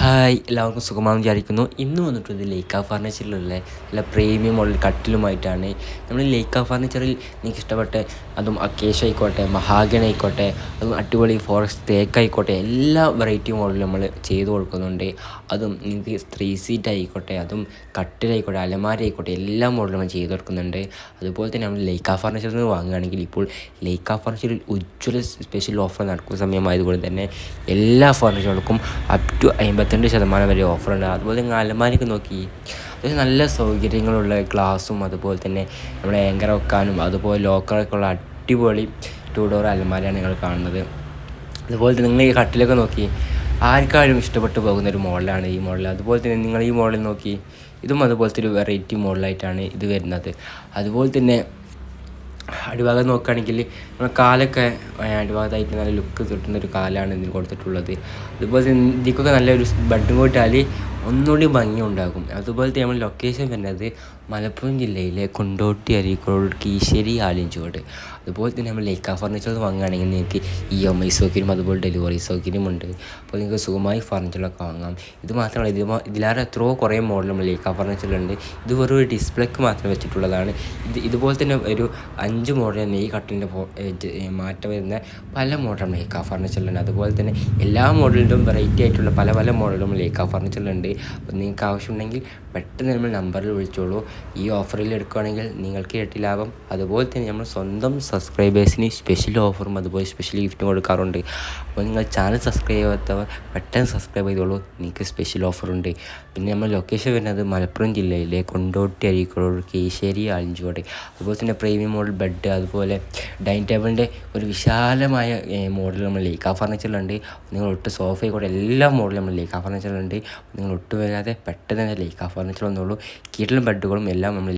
Hi എല്ലാവർക്കും സുഖമാണെന്ന് വിചാരിക്കുന്നു. ഇന്ന് വന്നിട്ടുണ്ട് ലേക്ക ഫർണിച്ചറിലുള്ള നല്ല പ്രീമിയം മോഡൽ കട്ടിലുമായിട്ടാണ്. നമ്മൾ ലേക്ക ഫർണിച്ചറിൽ നിങ്ങൾക്ക് ഇഷ്ടപ്പെട്ട അതും അക്കേഷ് ആയിക്കോട്ടെ മഹാഗണി ആയിക്കോട്ടെ അതും അടിപൊളി ഫോറസ്റ്റ് തേക്ക് ആയിക്കോട്ടെ എല്ലാ വെറൈറ്റി മോഡലും നമ്മൾ ചെയ്തു കൊടുക്കുന്നുണ്ട്. അതും നിങ്ങൾക്ക് ത്രീ സീറ്റ് ആയിക്കോട്ടെ അതും കട്ടിലായിക്കോട്ടെ അലമാര ആയിക്കോട്ടെ എല്ലാ മോഡലും നമ്മൾ ചെയ്ത് കൊടുക്കുന്നുണ്ട്. അതുപോലെ തന്നെ നമ്മൾ ലേക്ക ഫർണിച്ചറിൽ നിന്ന് വാങ്ങുകയാണെങ്കിൽ ഇപ്പോൾ ലേക്ക ഫർണിച്ചറിൽ ഉജ്ജ്വല സ്പെഷ്യൽ ഓഫർ നടക്കുന്ന സമയമായതുകൊണ്ട് തന്നെ എല്ലാ ഫർണിച്ചറുകൾക്കും അപ് ടു അമ്പത്തിരണ്ട് ശതമാനം വരെ ഓഫറുണ്ട് അതുപോലെ നിങ്ങൾ അലമാരിക്ക് നോക്കി. അത് നല്ല സൗകര്യങ്ങളുള്ള ഗ്ലാസും അതുപോലെ തന്നെ നമ്മുടെ ഏങ്കർ വെക്കാനും അതുപോലെ ലോക്കറൊക്കെ ഉള്ള അടിപൊളി ടു ഡോർ അലമാരയാണ് നിങ്ങൾ കാണുന്നത്. അതുപോലെ തന്നെ നിങ്ങൾ ഈ കട്ടിലൊക്കെ നോക്കി. ആർക്കാരും ഇഷ്ടപ്പെട്ടു പോകുന്ന ഒരു മോഡലാണ് ഈ മോഡൽ അതുപോലെ തന്നെ നിങ്ങൾ ഈ മോഡൽ നോക്കി. ഇതും അതുപോലത്തെ ഒരു വെറൈറ്റി മോഡലായിട്ടാണ് ഇത് വരുന്നത്. അതുപോലെ തന്നെ അടിഭാഗം നോക്കുകയാണെങ്കിൽ നമ്മുടെ കാലൊക്കെ അടിഭാഗത്തായിട്ട് നല്ല ലുക്ക് കിട്ടുന്ന ഒരു കാലാണ് ഇതിന് കൊടുത്തിട്ടുള്ളത്. അതുപോലെ തന്നെ ഇതിക്കൊക്കെ നല്ലൊരു ബെഡും കൂട്ടാൽ ഒന്നുകൂടി ഭംഗി ഉണ്ടാകും അതുപോലെ തന്നെ നമ്മൾ ലൊക്കേഷൻ വരുന്നത് മലപ്പുറം ജില്ലയിലെ കൊണ്ടോട്ടി അരീക്കോട് കീശ്ശേരി ആലിഞ്ചോട് അതുപോലെ തന്നെ നമ്മൾ ലേക്കാ ഫർണിച്ചർ വാങ്ങുകയാണെങ്കിൽ നിങ്ങൾക്ക് ഇ എം ഐ സൗകര്യം അതുപോലെ ഡെലിവറി സൗകര്യമുണ്ട് അപ്പോൾ നിങ്ങൾക്ക് സുഖമായി ഫർണിച്ചറൊക്കെ വാങ്ങാം. ഇത് മാത്രമല്ല ഇത് ഇതിലാറെ എത്രയോ കുറേ മോഡൽ നമ്മൾ ലേക്കാ ഫർണിച്ചറിലുണ്ട് ഇത് വെറും ഡിസ്പ്ലേക്ക് മാത്രം വെച്ചിട്ടുള്ളതാണ്. ഇത് ഇതുപോലെ തന്നെ ഒരു അഞ്ച് മോഡൽ തന്നെ ഈ കട്ടിലിന്റെ മാറ്റം വരുന്ന പല മോഡലും ലേക്കാ ഫർണിച്ചറിലുണ്ട് അതുപോലെ തന്നെ എല്ലാ മോഡലിലും വെറൈറ്റി ആയിട്ടുള്ള പല പല മോഡലും ലേക്കാ ഫർണിച്ചറിലുണ്ട് അപ്പോൾ നിങ്ങൾക്ക് ആവശ്യമുണ്ടെങ്കിൽ പെട്ടെന്ന് നമ്മൾ നമ്പറിൽ വിളിച്ചോളൂ. ഈ ഓഫറിൽ എടുക്കുകയാണെങ്കിൽ നിങ്ങൾക്ക് ഇരട്ടി ലാഭം അതുപോലെ തന്നെ നമ്മൾ സ്വന്തം സബ്സ്ക്രൈബേഴ്സിന് സ്പെഷ്യൽ ഓഫറും അതുപോലെ സ്പെഷ്യൽ ഗിഫ്റ്റും കൊടുക്കാറുണ്ട്. അപ്പോൾ നിങ്ങൾ ചാനൽ സബ്സ്ക്രൈബ് ചെയ്യാത്തവർ പെട്ടെന്ന് സബ്സ്ക്രൈബ് ചെയ്തോളൂ. നിങ്ങൾക്ക് സ്പെഷ്യൽ ഓഫറുണ്ട് പിന്നെ നമ്മൾ ലൊക്കേഷൻ വരുന്നത് മലപ്പുറം ജില്ലയിലെ കൊണ്ടോട്ടി അരീക്കോട് കേശ്ശേരി ആലഞ്ചുകോട്ടെ. അതുപോലെ തന്നെ പ്രീമിയം മോഡൽ ബെഡ് അതുപോലെ ഡൈനിങ് ടേബിളിന്റെ ഒരു വിശാലമായ മോഡൽ നമ്മൾ ലേക്കാ ഫർണിച്ചറിലുണ്ട് നിങ്ങൾ ഒട്ട് സോഫ ആയിക്കോട്ടെ എല്ലാ മോഡലും നമ്മൾ ലേക്കാ ഫർണിച്ചറിലുണ്ട് നിങ്ങൾ ഒട്ടും വരാതെ പെട്ടെന്ന് തന്നെ ലീക്കാ ഫർണിച്ചർ വന്നോളൂ കീട്ടിലും ബെഡുകളും എല്ലാം നമ്മൾ